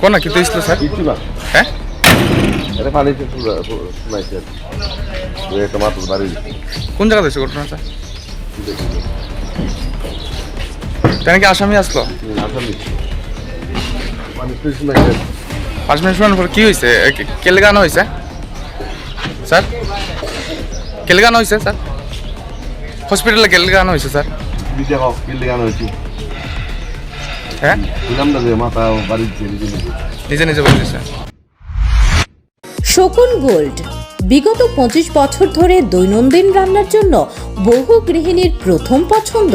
কোন কি হয়েছিল স্যার? না হ্যাঁ? এটা পানিতে শুনাইছে দু একটা মাত্র বাড়ি কোন জায়গাতে হয়েছে ঘটনা স্যার? কেন কি আসামি আসলো? আসামি। শুনাইছে পাঁচ মিনিট শোনার পর কি হয়েছে কেলে গান হয়েছে স্যার? কেলে গান হয়েছে স্যার? হসপিটালে কেলে গান হয়েছে স্যার? দিতে হোক কিনলে গান হয়েছে হ্যাঁ? মাথা বাড়িতে নিজে নিজে। নিজে শকুন গোল্ড বিগত পঁচিশ বছর ধরে দৈনন্দিন রান্নার জন্য বহু গৃহিণীর প্রথম পছন্দ।